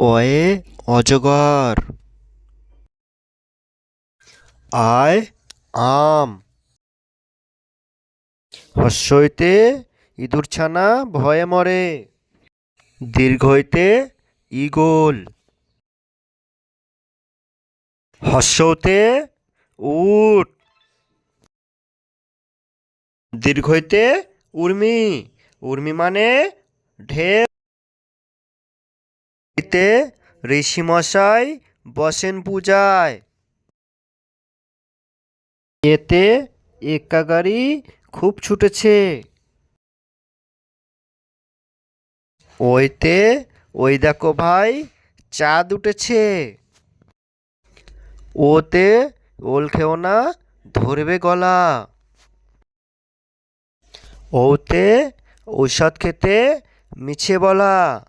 অয়ে অজগর। আয় আম। হস্যইতে ইঁদুর ছানা ভয়ে মরে। দীর্ঘ দীর্ঘইতে ইগল হস্যতে উট। দীর্ঘইতে উর্মি। উর্মি মানে ঢেউ তে ঋষি মশাই বসেন পূজায়। এতে এক্কা গাড়ি খুব ছুটেছে। ওইতে ওই দেখো ভাই, চাঁদ উঠেছে। ওতে ওল খেও না, ধরবে গলা। ওতে ঔষধ খেতে মিছে বলা।